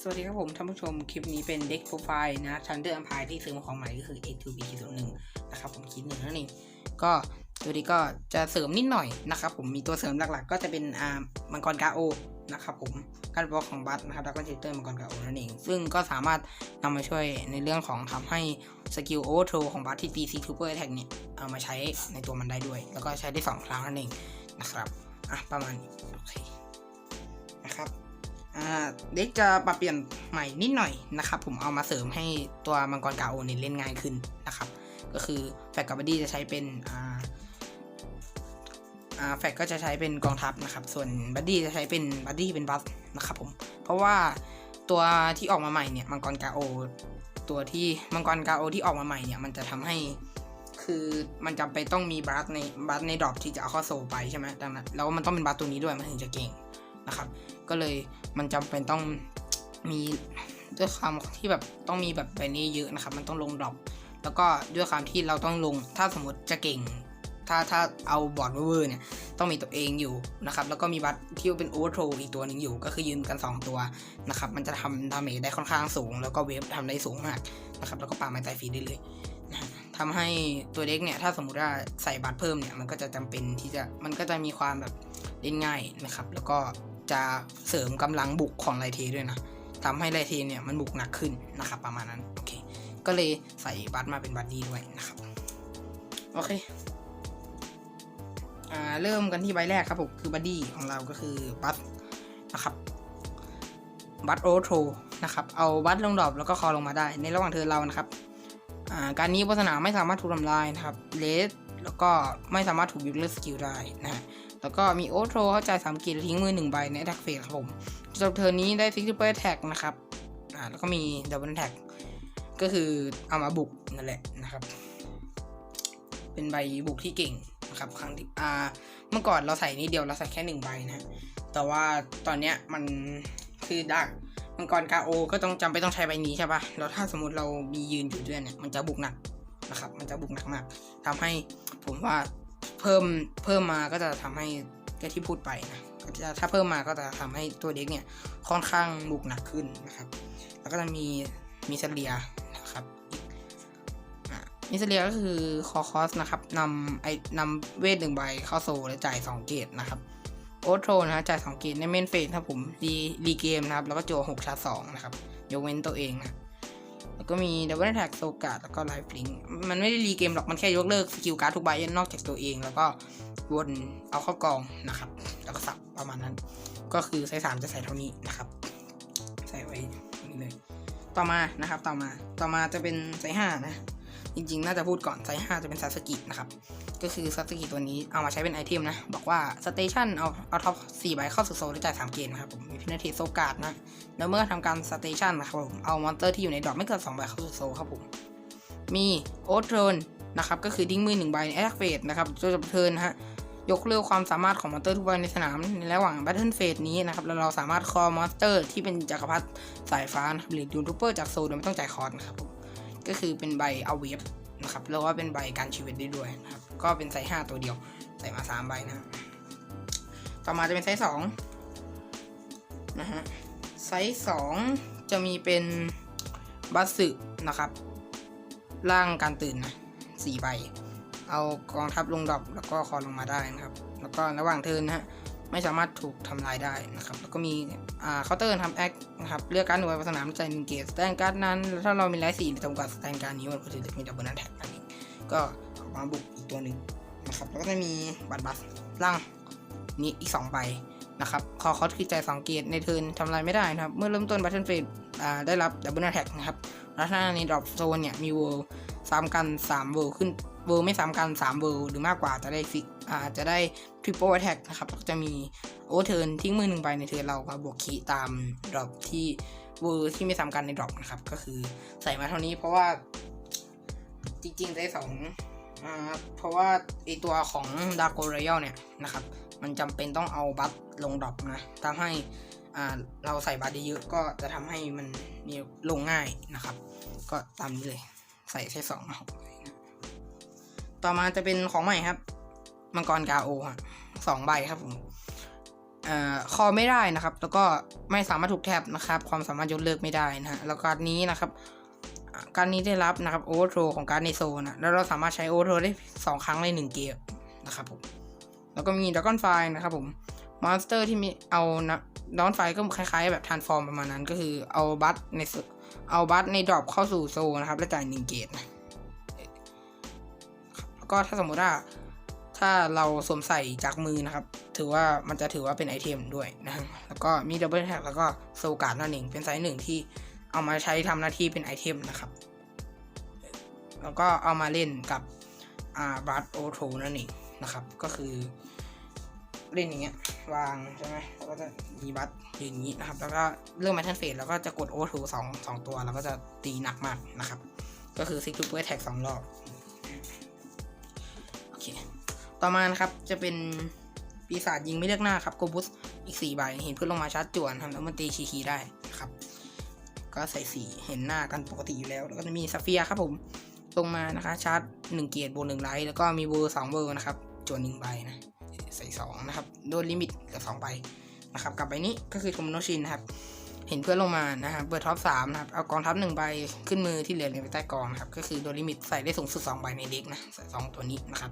สวัสดีครับผมท่านผู้ชม คลิปนี้เป็นเด็กโปรไฟล์นะทันเดอร์ m ัมพายที่ซื้อมาของใหม่ก็คือ X2B 0 1นะครับผมคิดหนึ่งนั่นเองก็ตัวนี้ก็จะเสริมนิดหน่อยนะครับผมมีตัวเสริมหลักๆ ก็จะเป็นอ่ามังกรกาโอนะครับผมการบล็อกของบัตนะครับแล้วก็เจเตอร์มังกรกาโอนั่นเอง ซึ่งก็สามารถนำมาช่วยในเรื่องของทำให้สกิลโอเวอร์โทของบัตที่ตีซีทูเปอร์แท็กเนี่ยเอามาใช้ในตัวมันได้ด้วย แล้วก็ใช้ได้สองครั้งนั่นเองนะครับอะประมาณนี้โอเค เด็กจะปรับเปลี่ยนใหม่นิดหน่อยนะครับ ผมเอามาเสริมให้ตัวมังกรกาโอเนี่ยเล่นง่ายขึ้นนะครับ ก็คือแฟกกับบดี้จะใช้เป็นแฟกก็จะใช้เป็นกองทัพนะครับ ส่วนบัดดี้จะใช้เป็นบัดดี้เป็นบัสนะครับผม เพราะว่าตัวที่ออกมาใหม่เนี่ยมังกรกาโอ ตัวที่มังกรกาโอที่ออกมาใหม่เนี่ยมันจะทำให้คือมันจำเป็นต้องมีบัสในบัสในดรอปที่จะเอาเข้าโซไปใช่ไหมดังนั้นแล้วมันต้องเป็นบัสตัวนี้ด้วยมันถึงจะเก่งนะครับ ก็เลย มันจำเป็นต้องมีด้วยความที่แบบต้องมีแบบใบนี้เยอะนะครับ มันต้องลงดรอปแล้วก็ด้วยความที่เราต้องลงถ้าสมมติจะเก่ง ถ้าถ้าเอาบอร์ดเวอร์เนี่ยต้องมีตัวเองอยู่นะครับ แล้วก็มีบัตรที่เป็นโอเวอร์โทอีกตัวหนึ่งอยู่ ก็คือยืนกัน 2 ตัวนะครับ มันจะทำดาเมจได้ค่อนข้างสูง แล้วก็เวฟทำได้สูงมากนะครับ แล้วก็ปาไม้ตายฟรีได้เลยนะฮะทำให้ตัวเด็กเนี่ยถ้าสมมติว่าใส่บัตรเพิ่มเนี่ยมันก็จะจำเป็นที่จะมันก็จะมีความแบบเล่นง่ายนะครับ แล้วก็ จะเสริมกำลังบุกของไลเทด้วยนะทำให้ไลเทเนี่ยมันบุกหนักขึ้นนะครับ ประมาณนั้นโอเค ก็เลยใส่บัตมาเป็นบัตดีด้วยนะครับโอเคอ่าเริ่มกันที่ใบแรกครับผมคือบัดดี้ของเราก็คือบัตนะครับบัตโอโทนะครับเอาบัตลงดรอปแล้วก็คอลงมาได้ ในระหว่างเธอเรานะครับการนี้บนสนามไม่สามารถถูกทำลายนะครับเลสแล้วก็ไม่สามารถถูกยุดเลือสกิลได้นะฮะ แล้วก็มีโอโทรเข้าใจสามกีแล้วทิ้งมือหนึ่งใบในแท็กเฟสครับผมจบเทอร์นี้ได้ซิกเปอร์แท็กนะครับอ่าแล้วก็มีดับเบิลแท็กก็คือเอามาบุกนั่นแหละนะครับ เป็นใบบุกที่เก่งนะครับครั้งที่อ่าเมื่อก่อนเราใส่นิดเดียวเราใส่แค่หนึ่งใบนะ แต่ว่าตอนเนี้ยมันคือดักมังกรกาโอ ก็ต้องจำไปต้องใช้ใบนี้ใช่ปะแล้วถ้าสมมติเรามียืนอยู่ด้วยเนี่ยมันจะบุกหนักนะครับ มันจะบุกหนักมากทำให้ผมว่า เพิ่มเพิ่มมาก็จะทำให้ก็ที่พูดไปนะจะถ้าเพิ่มมาก็จะทำให้ตัวเด็กเนี่ยค่อนข้างบุกหนักขึ้นนะครับ แล้วก็จะมีมีเซเลียนะครับมิเซเลียก็คือคอคอสนะครับนำไอ้นำเวทหนึ่งใบเข้าโซและจ่ายสองเกตนะครับโอโทรนะจ่ายสองเกตในเมนเฟสครับผมรีรีเกมนะครับ แล้วก็โจหกชาร์จสองนะครับยกเว้นตัวเองนะ แล้วก็มีดับเบิลแท็กโซกาดแล้วก็ไลฟ์ลิงมันไม่ได้รีเกมหรอก มันแค่ยกเลิกสกิลการ์ดทุกใบนอกจากตัวเอง แล้วก็วนเอาเข้ากองนะครับ แล้วก็สับประมาณนั้น ก็คือไซส์สามจะใส่เท่านี้นะครับ ใส่ไว้นี่เลย ต่อมานะครับ ต่อมา ต่อมาจะเป็นไซส์ห้านะ จริงๆ น่าจะพูดก่อนไซส์ห้าจะเป็นซาสกินะครับ ก็คือซาสกิตัวนี้เอามาใช้เป็นไอเทมนะ บอกว่าสเตชันเอาเอาท็อปสี่ใบเข้าสู่โซลได้จ่ายสามเกณฑ์นะครับผมมีพินาทีโซการ์ดนะ แล้วเมื่อทำการสเตชันนะครับผมเอามอนเตอร์ที่อยู่ในดรอปไม่เกิน2ใบเข้าสู่โซลครับผมมีโอเทนนะครับก็คือดิ้งมือหนึ่งใบในแอคเฟสนะครับจนจบเทิร์นฮะยกเลิกความสามารถของมอนเตอร์ทุกใบในสนามในระหว่างแบทเทิลเฟสนี้นะครับแล้วเราสามารถคอมอนสเตอร์ที่เป็นจักรพรรดิสายฟ้านะครับหรือดูทูเปอร์จากโซลโดยไม่ต้องจ่ายคอร์สนะครับผมก็คือเป็นใบเอาเวฟ นะครับแล้วว่าเป็นใบการชีวิตได้ด้วยนะครับ ก็เป็นไซส์ห้าตัวเดียว ใส่มาสามใบนะฮะต่อมาจะเป็นไซส์สองนะฮะไซส์สองจะมีเป็นบัสสึนะครับ ร่างการตื่นนะสี่ใบ เอากองทัพลงดรอปแล้วก็คอลงมาได้นะครับ แล้วก็ระหว่างเทินนะฮะ ไม่สามารถถูกทำลายได้นะครับ แล้วก็มีอ่าเคาน์เตอร์ทำแอคนะครับ เลือกการหน่วยประสนามใจหนึ่งเกตสแตนการ์ดนั้นแล้วถ้าเรามีไลท์สี่หรือต่ำกว่าสแตนการ์ดนี้มันก็จะมีดับเบิลแท็กนั่นเองก็ออกมาบุกอีกตัวหนึ่งนะครับ แล้วก็จะมีบัตรบัสร่างนี้อีกสองใบนะครับคอคอสคือใจาย2เกตในเทิร์นทำลายไม่ได้นะครับ เมื่อเริ่มต้นบัตเทิลเฟสได้รับดับเบิลแท็กนะครับ แล้วถ้าในดรอปโซนเนี่ยมีเวิลด์ ซ้ำกัน3เวิลด์ขึ้นเวิลด์ไม่ซ้ำกัน3เวิลด์หรือมากกว่าจะได้ฟิกอ่าจะได้ทริปเปิลแท็กนะครับก็จะมีโอเทิร์นทิ้งมือหนึ่งใบในเทิร์นเราก็บวกคีตามดรอปที่เวิลด์ที่ไม่ซ้ำกันในดรอปนะครับก็คือใส่มาเท่านี้เพราะว่าจริงๆได้สองอ่าเพราะว่าไอตัวของดาร์โกเร o ยัลเนี่ยนะครับมันจำเป็นต้องเอาบัตลงดรอปนะทำให้เราใส่บัตเยอะก็จะทำให้มันมีลงง่ายนะครับ ก็ตามนี้เลย ใส่แค่สองเอาต่อมาจะเป็นของใหม่ครับ มังกรกาโอฮะสองใบครับผมเอ่อคอไม่ได้นะครับ แล้วก็ไม่สามารถถูกแท็บนะครับ ความสามารถยกเลิกไม่ได้นะฮะแล้วการนี้นะครับ การนี้ได้รับนะครับโอเวอร์โทของการในโซนนะแล้วเราสามารถใช้โอเวอร์โทได้สองครั้งในหนึ่งเกมนะครับผมแล้วก็มีด r ก g อนไฟนะครับผมมอนสเตอร์ที่มีเอานะดอนไฟก็คล้ายๆ แบบทานฟอร์มประมาณนั้น ก็คือเอาบัตใน เอาบัตในดรอปเข้าสู่โซนะครับ แล้วจ่ายหนึ่งเกตแล้วก็ถ้าสมมุติว่าถ้าเราสวมใส่จากมือนะครับ ถือว่ามันจะถือว่าเป็นไอเทมด้วยนะแล้วก็มีดับเบิลแท็กแล้วก็โซการ์ดนั่นเองเป็นไซส์หนึ่งที่เอามาใช้ทำหน้าที่เป็นไอเทมนะครับ แล้วก็เอามาเล่นกับอาบัตโอโทนั่นเองนะครับ ก็คือ เล่นอย่างเงี้ยวางใช่ไหมแล้วก็จะมีบัตอย่างนี้นะครับ แล้วก็เรื่องแมทเทนเฟสแล้วก็จะกดโอโทสองสองตัวแล้วก็จะตีหนักมากนะครับ ก็คือซิกทูเปอร์แท็กสองรอบโอเคต่อมานะครับจะเป็นปีศาจยิงไม่เลือกหน้าครับโกบุสอีก4ใบเห็นเพื่อนลงมาชาร์จจวนทำแล้วมันตีคีคีได้นะครับ ก็ใส่สีเห็นหน้ากันปกติอยู่แล้ว แล้วก็จะมีซาเฟียครับผมลงมานะคะชาร์จ1เกียร์บวกหนึ่งไลท์แล้วก็มีเวอร์สองเวอร์นะครับจวนหนึ่งใบนะ 2นะครับโดนลิมิตเหลือ2ใบนะครับกับใบนี้ก็คือโทมโนชินนะครับเห็นเพื่อนลงมานะครับเปิดท็อปสามนะครับเอากองทัพหนึ่งใบขึ้นมือที่เหลือเรียไปใต้กองนะครับก็คือโดนลิมิตใส่ได้สูงสุด2ใบในเด็กนะใส่สองตัวนี้นะครับ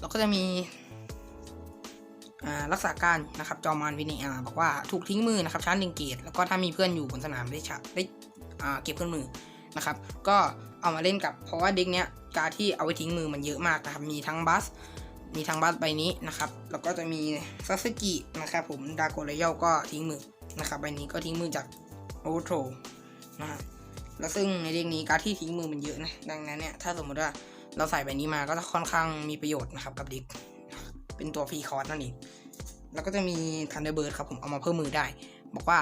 แล้วก็จะมีรักษาการนะครับจอมานวินิอาบอกว่าถูกทิ้งมือนะครับชาร์จหนึ่งเกียรแล้วก็ถ้ามีเพื่อนอยู่บนสนามได้ชาได้เก็บเครื่องมือ นะครับ ก็เอามาเล่นกับเพราะว่าเด็กเนี้ยการที่เอาไว้ทิ้งมือมันเยอะมากนะครับ มีทั้งบัส มีทั้งบัสใบนี้นะครับ แล้วก็จะมีซัสกินะครับผม ดาโกเลเยลก็ทิ้งมือนะครับ ใบนี้ก็ทิ้งมือจากโอโทรนะฮะ แล้วซึ่งในเด็กนี้การที่ทิ้งมือมันเยอะนะ ดังนั้นเนี่ย ถ้าสมมติว่าเราใส่ใบนี้มาก็จะค่อนข้างมีประโยชน์นะครับกับเด็ก เป็นตัวฟรีคอร์สนั่นเอง แล้วก็จะมีทันเดอร์เบิร์ดครับผม เอามาเพิ่มมือได้ บอกว่า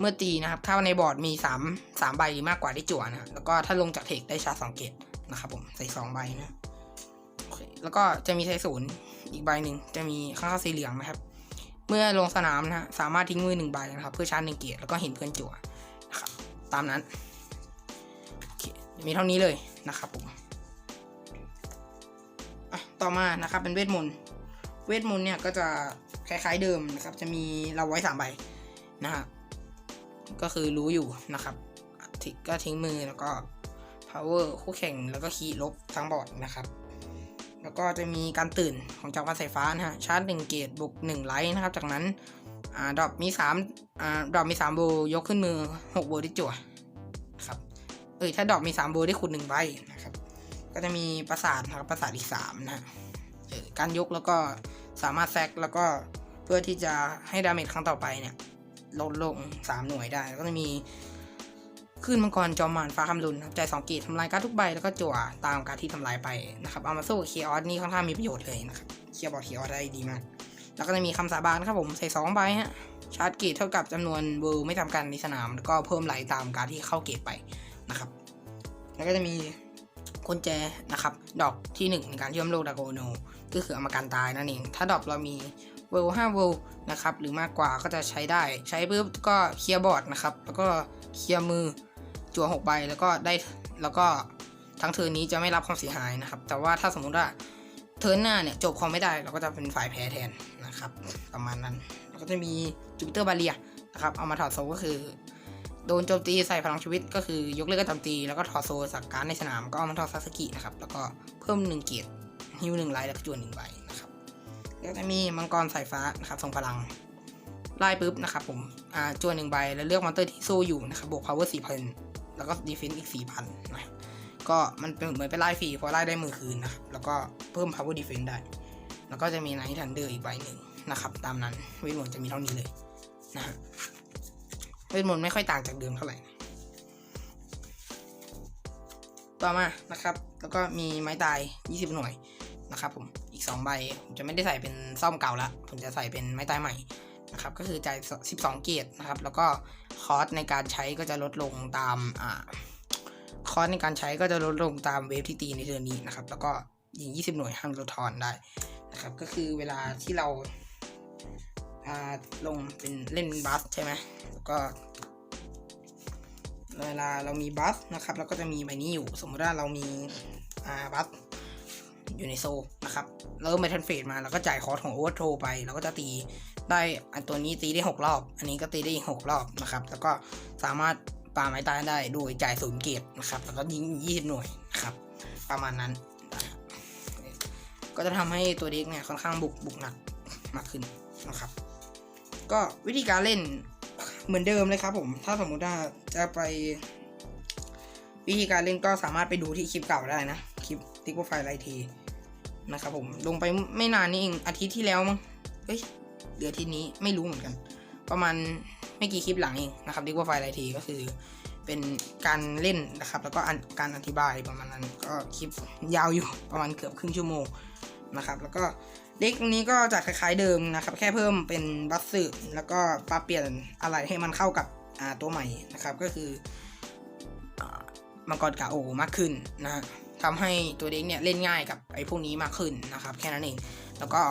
เมื่อตีนะครับ ถ้าในบอร์ดมี3 3ใบหรือมากกว่าได้จั่วนะแล้วก็ถ้าลงจากเทคได้ชาร์จสองเกตนะครับผมใส่2ใบนะโอเคแล้วก็จะมีไทศูนย์อีกใบหนึ่งจะมีข้างๆสีเหลืองนะครับ เมื่อลงสนามนะสามารถทิ้งมือหนึ่งใบนะครับ เพื่อชาร์จหนึ่งเกตแล้วก็เห็นเพื่อนจั่วนะครับตามนั้นโอเคมีเท่านี้เลยนะครับผมต่อมานะครับเป็นเวทมนต์เวทมนต์เนี่ยก็จะคล้ายๆเดิมนะครับ จะมีเราไว้สามใบนะฮะ ก็คือรู้อยู่นะครับก็ทิ้งมือแล้วก็ power คู่แข่งแล้วก็คีย์ลบทั้งบอร์ดนะครับ แล้วก็จะมีการตื่นของจักรวาลสายฟ้านะฮะชาร์จหนึ่งเกตบุกหนึ่งไลท์นะครับ จากนั้นอ่าดรอปมีสามอ่าดรอปมีสามโบยกขึ้นมือหกโบได้จั่วครับเอ้ยถ้าดรอปมีสามโบได้ขุดหนึ่งใบนะครับ ก็จะมีประสาทนะครับประสาทอีกสามนะฮะการยกแล้วก็สามารถแซกแล้วก็เพื่อที่จะให้ดาเมจครั้งต่อไปเนี่ย ลดลง 3 หน่วยได้ แล้วก็จะมีขึ้นมังกรจอมมารฟ้าคำลุนครับจ่ายสองเกตทำลายการทุกใบ แล้วก็จั่วตามการที่ทำลายไปนะครับ เอามาสู้เคียออสนี่ค่อนข้างมีประโยชน์เลยนะครับเคียร์บอร์ดเคียออสได้ดีมาก แล้วก็จะมีคำสาบานครับผมใส่2ใบฮะชาร์จเกตเท่ากับจำนวนเวอร์ไม่ทำการในสนาม แล้วก็เพิ่มไหลตามการที่เข้าเกตไปนะครับ แล้วก็จะมีกุญแจนะครับ ดอกที่หนึ่งในการเชื่อมโลกดาโกโน ก็คือเอามากันตายนั่นเอง ถ้าดอปเรามี เวล5เวลนะครับหรือมากกว่าก็จะใช้ได้ ใช้ปุ๊บก็เคลียร์บอร์ดนะครับ แล้วก็เคลียร์มือจั่ว6ใบแล้วก็ได้แล้วก็ทั้งเทิร์นนี้จะไม่รับความเสียหายนะครับ แต่ว่าถ้าสมมุติว่าเทิร์นหน้าเนี่ยจบคอมไม่ได้เราก็จะเป็นฝ่ายแพ้แทนนะครับ ประมาณนั้นแล้วก็จะมีจูปิเตอร์บาเรียนะครับเอามาถอดโซก็คือโดนโจมตีใส่พลังชีวิตก็คือยกเลิกการโจมตี แล้วก็ถอดโซจากการในสนามก็เอามาถอดซาสกินะครับ แล้วก็เพิ่มหนึ่งเกียรติฮิวหนึ่งไลท์แล้วก็จวนหนึ่งใบ ก็จะมีมังกรสายฟ้านะครับทรงพลังไล่ปุ๊บนะครับผมอ่าจวนหนึ่งใบแล้วเลือกมอนเตอร์ที่สู้อยู่นะครับบวก power สี่พันแล้วก็ดีเฟนซ์อีกสี่พันนะก็มันเป็นเหมือนเป็นไล่ฟรีเพราะไล่ได้มือคืนนะครับแล้วก็เพิ่ม power defense ได้ แล้วก็จะมีไนท์ทันเดอร์อีกใบหนึ่งนะครับตามนั้นเวทมนต์จะมีเท่านี้เลยนะฮะเวทมนต์ไม่ค่อยต่างจากเดิมเท่าไหร่ต่อมานะครับ แล้วก็มีไม้ตาย 20 หน่วยนะครับผม อีก2ใบผมจะไม่ได้ใส่เป็นซ่อมเก่าละผมจะใส่เป็นไม้ตายใหม่นะครับก็คือจ่าย12 เกียรตินะครับ แล้วก็คอสในการใช้ก็จะลดลงตามอ่าคอสในการใช้ก็จะลดลงตามเวฟที่ตีในเดือนนี้นะครับ แล้วก็ยิง 20 หน่วยห้ามลดทอนได้นะครับ ก็คือเวลาที่เราอ่าลงเป็นเล่นบัสใช่ไหมแล้วก็ เวลาเรามีบัฟนะครับเราก็จะมีใบนี้อยู่ สมมติว่าเรามีบัฟอยู่ในโซ นะครับ เริ่มไปทันเฟสมาแล้วก็จ่ายคอร์สของโอเวอร์โทไปแล้วก็จะตีได้อันตัวนี้ตีได้ 6 รอบ อันนี้ก็ตีได้อีก 6 รอบนะครับ แล้วก็สามารถปาไม้ตายได้โดยจ่ายศูนย์เกตนะครับ แล้วก็ยิง20หน่วยนะครับ ประมาณนั้น ก็จะทำให้ตัวเด็กเนี่ยค่อนข้างบุกบุกหนักมากขึ้นนะครับ ก็วิธีการเล่นเหมือนเดิมเลยครับผม ถ้าสมมุติว่าจะไป วิธีการเล่นก็สามารถไปดูที่คลิปเก่าได้นะ คลิปติ๊กไฟไลที นะครับผมลงไปไม่นานนี่เองอาทิตย์ที่แล้วมั้งเฮ้ยเดือนที่นี้ไม่รู้เหมือนกัน ประมาณไม่กี่คลิปหลังเองนะครับติ๊กไฟไลทีก็คือ เป็นการเล่นนะครับ แล้วก็การอธิบายประมาณนั้น ก็คลิปยาวอยู่ประมาณเกือบครึ่งชั่วโมงนะครับแล้วก็เด็กนี้ก็จะคล้ายๆเดิมนะครับ แค่เพิ่มเป็นบัสสึแล้วก็ปรับเปลี่ยนอะไรให้มันเข้ากับตัวใหม่นะครับ ก็คืออมังกรกาโอมากขึ้นนะฮะ ทำให้ตัวเด็กเนี่ยเล่นง่ายกับไอ้พวกนี้มากขึ้นนะครับ แค่นั้นเอง แล้วก็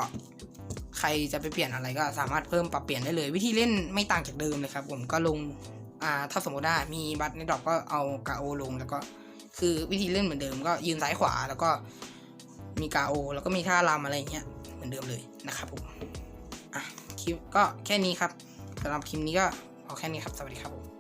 ใครจะไปเปลี่ยนอะไรก็สามารถเพิ่มปรับเปลี่ยนได้เลย วิธีเล่นไม่ต่างจากเดิมเลยครับ ผมก็ลงอ่าถ้าสมมติว่ามีบัตรในดอปก็เอากาโอลงแล้วก็คือวิธีเล่นเหมือนเดิมก็ยืนซ้ายขวาแล้วก็มีกาโอ แล้วก็มีท่ารำอะไรอย่างเงี้ยเหมือนเดิมเลยนะครับผมอะคลิปก็แค่นี้ครับสำหรับคลิปนี้ก็เอาแค่นี้ครับสวัสดีครับผม